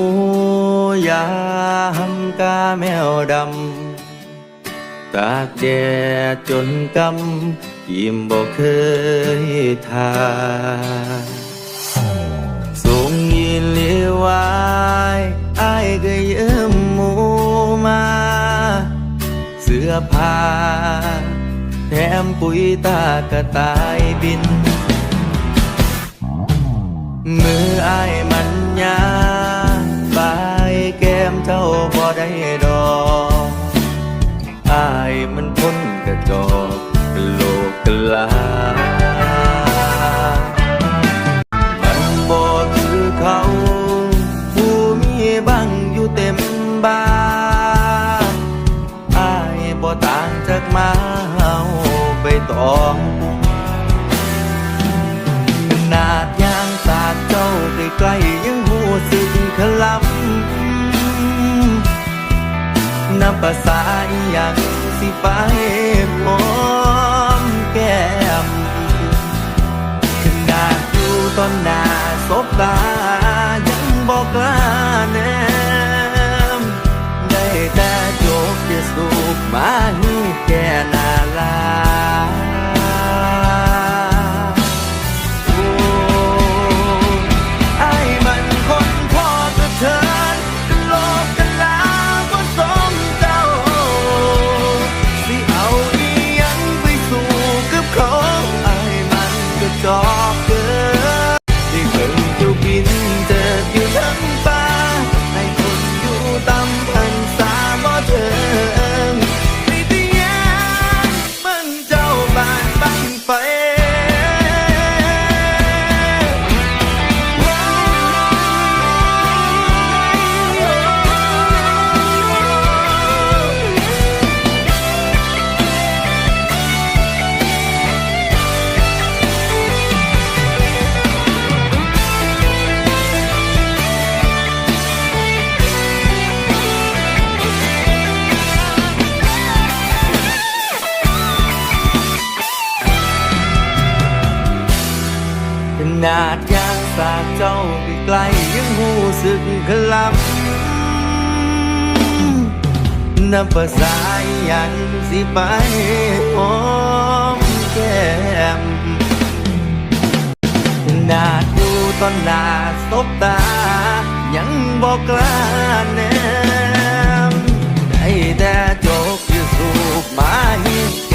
ยสูยามกาแมวดำ ตากแดดจนกำยิ้มบ่เคยทาส่งยินเลียวายอายก็ยืมหมูมา เสื้อผ้าแถมปุ๋ยตากระตายบินมือ มันพ้นกระจอกกะโลกกะลา มันบ่คือเขา ผู้มีบังอยู่เต็มบ้านอายบ่ต่างจากมาเฮาไปตองขนาดยางสาดเจ้าใกล้ๆยังหูสึกขลำนับ ภาษาอหยังสิไปหอมแก้มขนาดอยู่ตอนหน้าสบตายังบอกกล้าแนมได้แต่จบที่สุขมาให้แก เจ้าใกลยังหูสึกขลับนับภาษาอหยังสิไปหอมแก้มนาดูตอนหน้าสบตา ยังบอกกล้าแนมได้แต่จกอยู่สูบมาห้